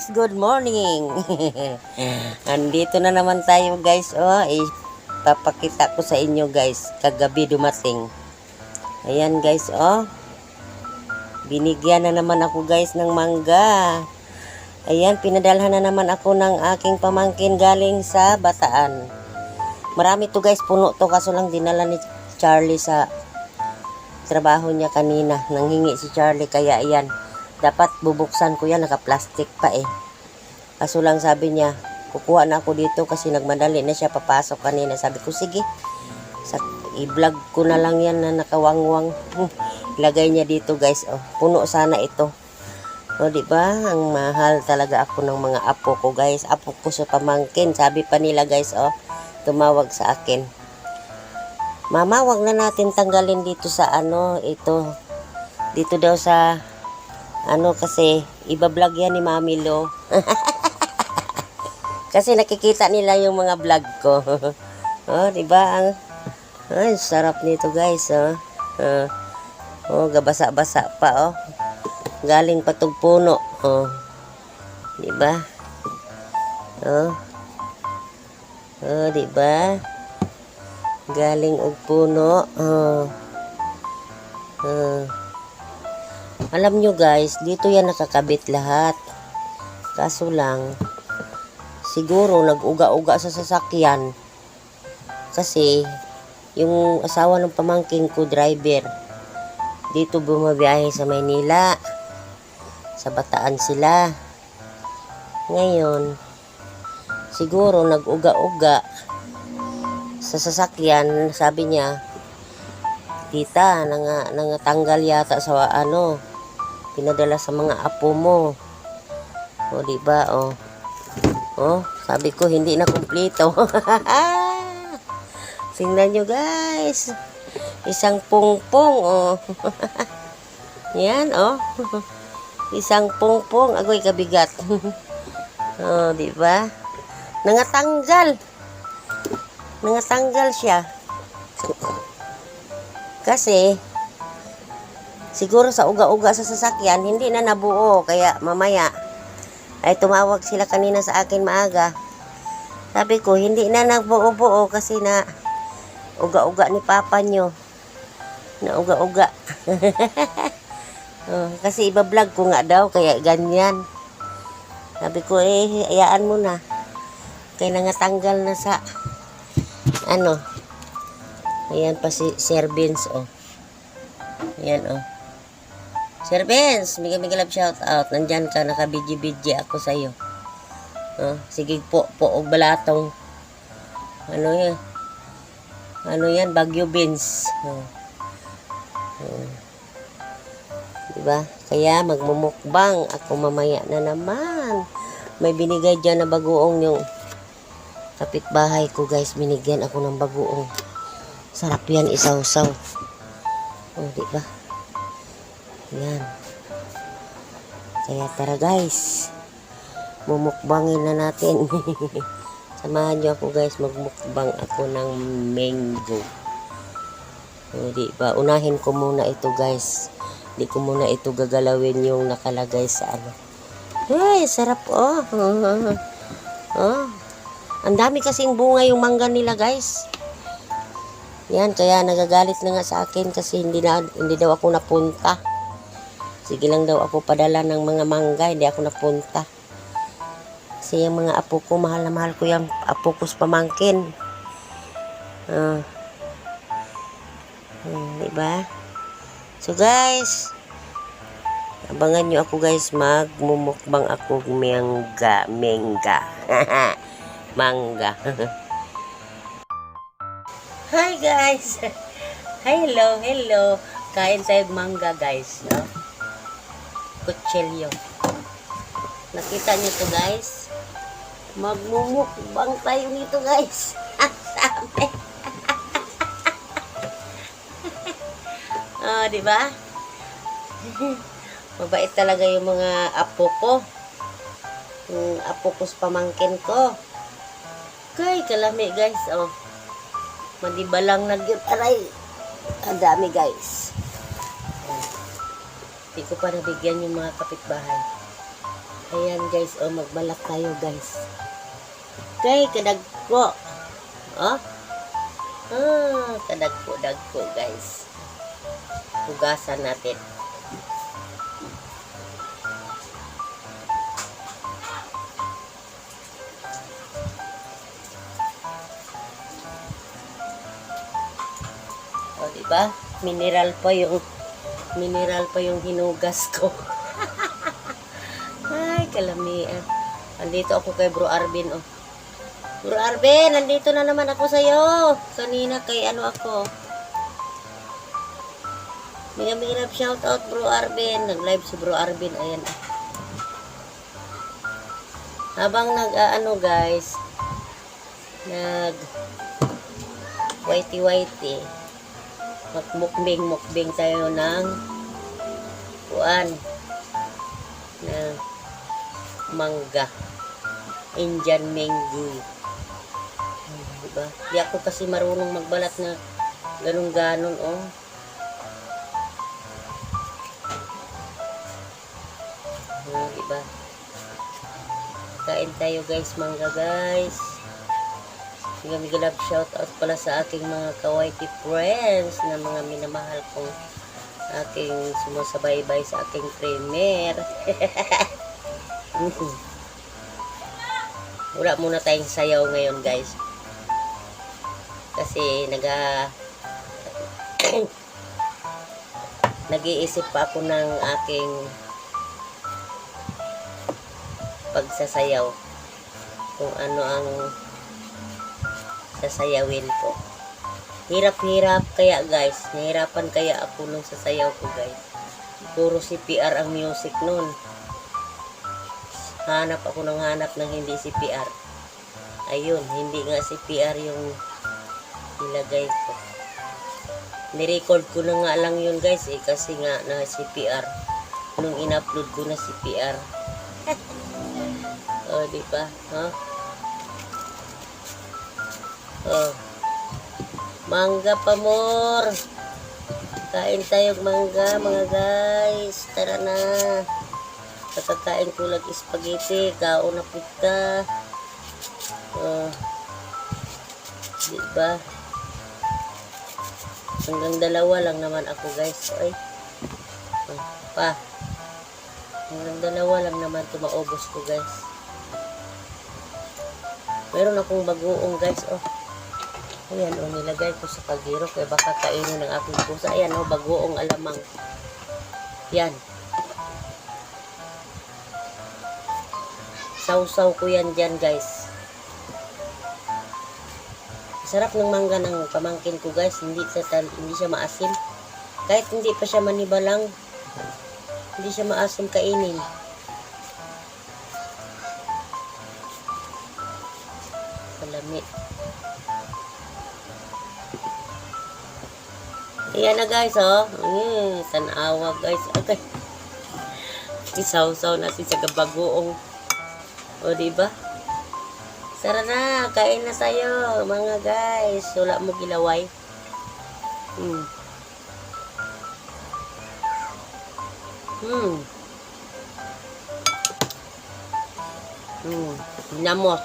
guys, good morning. Andito na naman tayo guys. Oh, ipapakita ko sa inyo guys. Kagabi dumating. Ayan guys, oh. Binigyan na naman ako guys ng mangga. Ayan, pinadalhan na naman ako ng aking pamangkin galing sa Bataan. Marami to guys, puno to kaso lang dinala ni Charlie sa trabaho niya kanina. Nanghingi si Charlie kaya ayan. Dapat bubuksan ko yan, naka-plastic pa eh. Kaso lang sabi niya, kukuha na ako dito kasi nagmadali na siya papasok kanina. Sabi ko, sige, i-vlog ko na lang yan na nakawangwang. Lagay niya dito guys, oh. Puno sana ito. O, di ba? Ang mahal talaga ako ng mga apo ko, guys. Apo ko sa pamangkin. Sabi pa nila, guys, oh, tumawag sa akin. Mama, wag na natin tanggalin dito sa ano, ito. Dito daw sa ano kasi iba-vlog yan ni Mami Lo. kasi nakikita nila yung mga vlog ko. oh, di ba? Ang ay, sarap nito, guys, oh. Uh, oh, gabasa-basa pa, oh. Galing patog puno. Oh. Di ba? Oh. Oh, di ba? Galing og puno. Oh. Oh. Alam nyo guys, dito yan nakakabit lahat. Kaso lang, siguro nag-uga-uga sa sasakyan. Kasi, yung asawa ng pamangking ko, driver, dito bumabiyahe sa Maynila. Sa Bataan sila. Ngayon, siguro nag-uga-uga sa sasakyan, sabi niya, Tita, nanga, nangatanggal yata sa ano, pinadala sa mga apo mo. O, di ba? O. O, sabi ko, hindi na kumpleto. Tingnan nyo, guys. Isang pungpong, o. Yan, o. Isang pungpong. Agoy, kabigat. o, di ba? Nangatanggal. Nangatanggal siya. Kasi, siguro sa uga-uga sa sasakyan, hindi na nabuo. Kaya mamaya, ay tumawag sila kanina sa akin maaga. Sabi ko, hindi na nabuo-buo kasi na uga-uga ni papa nyo. Na uga-uga. oh, kasi iba-vlog ko nga daw, kaya ganyan. Sabi ko, eh, ayaan mo na. Kaya nangatanggal na sa, ano, Ayan pa si Sir oh. Ayan, oh. Sir Vince, mega mega love shout out. Nandyan ka, nakabidji-bidji ako sa'yo. Oh, sige po, po, og balatong. Ano yan? Ano yan? Bagyo Vince. Oh. Oh. Diba? Kaya magmumukbang ako mamaya na naman. May binigay dyan na bagoong yung kapitbahay ko guys. Binigyan ako ng bagoong. Sarap yan isaw-saw. Oh, di ba? Yan. Kaya tara guys. Mumukbangin na natin. Samahan niyo ako guys, magmukbang ako ng mango. Oh, di ba? Unahin ko muna ito guys. Di ko muna ito gagalawin yung nakalagay sa ano. Ay, sarap oh. oh. Ang dami kasing bunga yung mangga nila guys. Yan, kaya nagagalit na nga sa akin kasi hindi, na, hindi daw ako napunta. Sige lang daw ako padala ng mga mangga, hindi ako napunta. Kasi yung mga apo ko, mahal na mahal ko yung apo ko sa pamangkin. Uh, uh, diba? So guys, abangan nyo ako guys, magmumukbang ako mangga, mangga. mangga. Hi guys! Hello, hello! Kain tayo mangga guys, no? Kutsilyo. Nakita niyo to guys? Magmumukbang tayo nito guys. Sabi. oh, di ba? Mabait talaga yung mga apo ko. Yung apo ko pamangkin ko. Kay, kalami guys, oh. Madibalang nagyot. Aray! Ang dami guys. Hindi ko pa nabigyan yung mga kapitbahay. Ayan guys, oh magbalak tayo guys. Kay kadagko. Oh. Ah, kadagko dagko guys. Hugasan natin. O, di ba? Mineral pa yung mineral pa yung hinugas ko. Ay, kalamian. Andito ako kay Bro Arvin, oh. Bro Arvin, nandito na naman ako sa'yo. Kanina kay ano ako. Minamilap shout out Bro Arvin. Nag-live si Bro Arvin. Ayan. Habang nag ah, ano guys, nag whitey whitey magmukbing mukbing tayo ng kuan ng mangga. Indian mango. Diba? di ako kasi marunong magbalat na ganun ganon oh. Hmm, diba? kain tayo guys. Mangga guys Sige, mega love shout out pala sa aking mga kawaiti friends na mga minamahal kong aking sumusabaybay sa aking premier. Wala muna tayong sayaw ngayon guys. Kasi naga nag-iisip pa ako ng aking pagsasayaw kung ano ang sasayawin ko. Hirap-hirap kaya guys. Nahirapan kaya ako nung sasayaw ko guys. Puro CPR ang music nun. Hanap ako ng hanap ng hindi CPR. Ayun, hindi nga CPR yung nilagay ko. Nirecord ko na nga lang yun guys eh kasi nga na CPR. Nung in-upload ko na CPR. oh, di ba? Huh? Oh. Mangga pa more. Kain tayo mangga mga guys. Tara na. Kakakain ko lang spaghetti. Kaon na pita. Oh. Diba? Hanggang dalawa lang naman ako guys. Ay. Oh, pa. Hanggang dalawa lang naman tumaubos ko guys. Meron akong bagoong guys. Oh. Ayan, o, nilagay ko sa kagiro kaya baka kainin ng aking pusa. Ayan, o, bagoong alamang. Yan. Sausaw ko yan dyan, guys. Sarap ng mangga ng pamangkin ko, guys. Hindi, sa, hindi siya maasim. Kahit hindi pa siya manibalang, hindi siya maasim kainin. Salamit. Ayan na guys, oh. Mm, tanawa guys. Okay. Isaw-saw natin sa gabagoong. O, diba? Tara na, kain na tayo, mga guys. Wala mo gilaway. Hmm. Hmm. Hmm. Namos.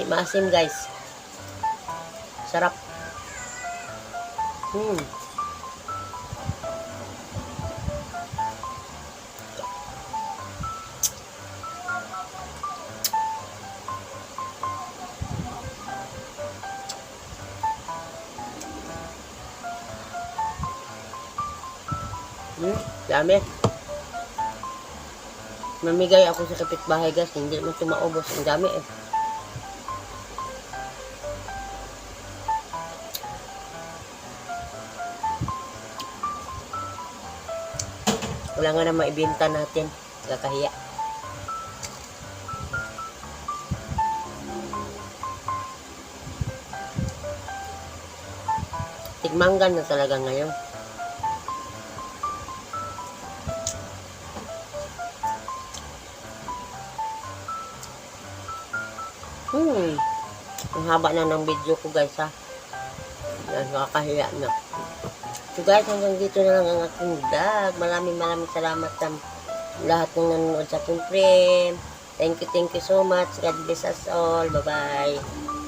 Hindi maasim guys. Sarap. Hmm. Hmm, dami. Mamigay ako sa kapitbahay guys, hindi mo ito maubos. Ang dami eh. Wala nga na maibenta natin. Kakahiya. Tigmanggan na talaga ngayon. Hmm. Ang haba na ng video ko guys ha. Nakakahiya na. So guys, hanggang dito na lang ang aking vlog. Maraming maraming salamat sa lahat ng nanonood sa aking frame. Thank you, thank you so much. God bless us all. Bye-bye.